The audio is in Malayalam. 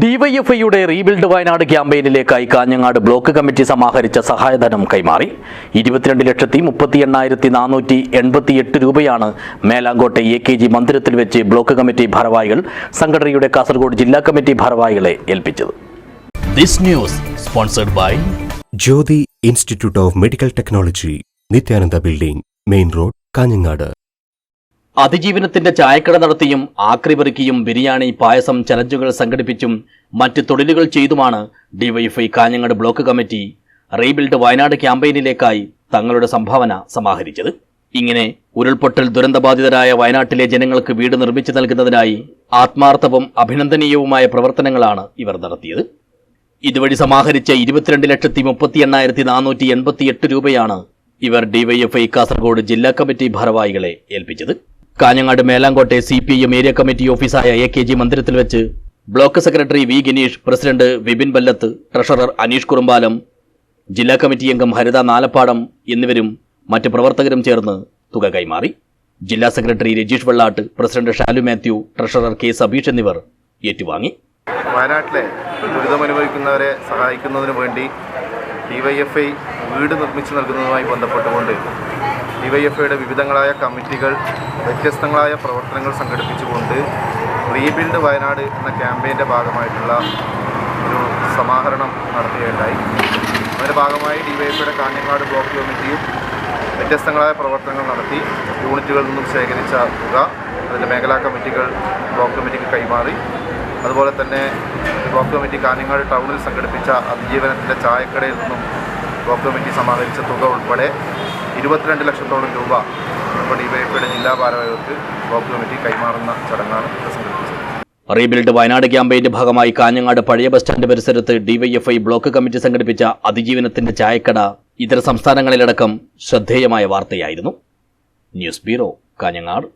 ഡിവൈഎഫ്ഐയുടെ റീബിൽഡ് വയനാട് ക്യാമ്പയിനിലേക്കായി കാഞ്ഞങ്ങാട് ബ്ലോക്ക് കമ്മിറ്റി സമാഹരിച്ച സഹായധനം കൈമാറി. ഇരുപത്തിരണ്ട് ലക്ഷത്തി മുപ്പത്തി എണ്ണായിരത്തി നാനൂറ്റി എൺപത്തിയെട്ട് രൂപയാണ് മേലാങ്കോട്ടെ എ കെ ജി മന്ദിരത്തിൽ വെച്ച് ബ്ലോക്ക് കമ്മിറ്റി ഭാരവാഹികൾ സംഘടനയുടെ കാസർഗോഡ് ജില്ലാ കമ്മിറ്റി ഭാരവാഹികളെ ഏൽപ്പിച്ചത്. This news sponsored by Jyothi institute of medical technology Nithyananda building main road Kanhangad. അതിജീവനത്തിന്റെ ചായക്കട നടത്തിയും ആക്രി പെറുക്കിയും ബിരിയാണി പായസം ചലഞ്ചുകൾ സംഘടിപ്പിച്ചും മറ്റ് തൊഴിലുകൾ ചെയ്തുമാണ് DYFI Kanhangad block committee rebuild Wayanad ക്യാമ്പയിനിലേക്കായി തങ്ങളുടെ സംഭാവന സമാഹരിച്ചത്. ഇങ്ങനെ ഉരുൾപൊട്ടൽ ദുരന്തബാധിതരായ വയനാട്ടിലെ ജനങ്ങൾക്ക് വീട് നിർമ്മിച്ചു നൽകുന്നതിനായി ആത്മാർത്ഥവും അഭിനന്ദനീയവുമായ പ്രവർത്തനങ്ങളാണ് ഇവർ നടത്തിയത്. ഇതുവഴി സമാഹരിച്ച ഇരുപത്തിരണ്ട് ലക്ഷത്തി മുപ്പത്തി എണ്ണായിരത്തി നാനൂറ്റി എൺപത്തിയെട്ട് രൂപയാണ് ഇവർ ഡിവൈഎഫ്ഐ കാസർഗോഡ് ജില്ലാ കമ്മിറ്റി ഭാരവാഹികളെ ഏൽപ്പിച്ചത്. Kanhangad മേലാങ്കോട്ടെ C P M area committee ഓഫീസായ A K G മന്ദിരത്തിൽ വെച്ച് block secretary V Gineesh president Vipin Ballath treasurer Aneesh Kurumbalam ജില്ലാ കമ്മിറ്റി അംഗം ഹരിത നാലപ്പാടം എന്നിവരും മറ്റ് പ്രവർത്തകരും ചേർന്ന് തുക കൈമാറി. ജില്ലാ secretary Rajeesh Vellat president Shalu Mathew treasurer K Sabeesh എന്നിവർ ഏറ്റുവാങ്ങി. വയനാട്ടിലെ ദുരിതമനുഭവിക്കുന്നവരെ സഹായിക്കുന്നതിന് വേണ്ടി ഡിവൈഎഫ്ഐ വീട് നിർമ്മിച്ചു നൽകുന്നതുമായി ബന്ധപ്പെട്ടുകൊണ്ട് ഡിവൈഎഫ്ഐയുടെ വിവിധങ്ങളായ കമ്മിറ്റികൾ വ്യത്യസ്തങ്ങളായ പ്രവർത്തനങ്ങൾ സംഘടിപ്പിച്ചുകൊണ്ട് റീബിൽഡ് വയനാട് എന്ന ക്യാമ്പയിന്റെ ഭാഗമായിട്ടുള്ള ഒരു സമാഹരണം നടത്തുകയുണ്ടായി. അതിന്റെ ഭാഗമായി ഡിവൈഎഫ്ഐയുടെ കാഞ്ഞങ്ങാട് ബ്ലോക്ക് കമ്മിറ്റിയും വ്യത്യസ്തങ്ങളായ പ്രവർത്തനങ്ങൾ നടത്തി യൂണിറ്റുകളിൽ നിന്നും ശേഖരിച്ച തുക അതിന്റെ മേഖലാ കമ്മിറ്റികൾ ബ്ലോക്ക് കമ്മിറ്റിക്ക് കൈമാറി. അതുപോലെ തന്നെ ബ്ലോക്ക് കമ്മിറ്റി കാഞ്ഞങ്ങാട് ടൗണിൽ സംഘടിപ്പിച്ച അതിജീവനത്തിന്റെ ചായക്കടയിൽ നിന്നും ബ്ലോക്ക് കമ്മിറ്റി സമാഹരിച്ച തുക ഉൾപ്പെടെ ഇരുപത്തിരണ്ട് ലക്ഷത്തോളം രൂപ ഇപ്പോൾ ഡിവൈഎഫ്ഐയുടെ ജില്ലാ ഭാരവാഹികൾക്ക് ബ്ലോക്ക് കമ്മിറ്റി കൈമാറുന്ന ചടങ്ങാണ് സംഘടിപ്പിച്ചത്. റീബിൽഡ് വയനാട് ക്യാമ്പയിന്റെ ഭാഗമായി കാഞ്ഞങ്ങാട് പഴയ ബസ് സ്റ്റാൻഡ് പരിസരത്ത് ഡിവൈഎഫ്ഐ ബ്ലോക്ക് കമ്മിറ്റി സംഘടിപ്പിച്ച അതിജീവനത്തിന്റെ ചായക്കട ഇതര സംസ്ഥാനങ്ങളിലടക്കം ശ്രദ്ധേയമായ വാർത്തയായിരുന്നു. News bureau Kanhangad.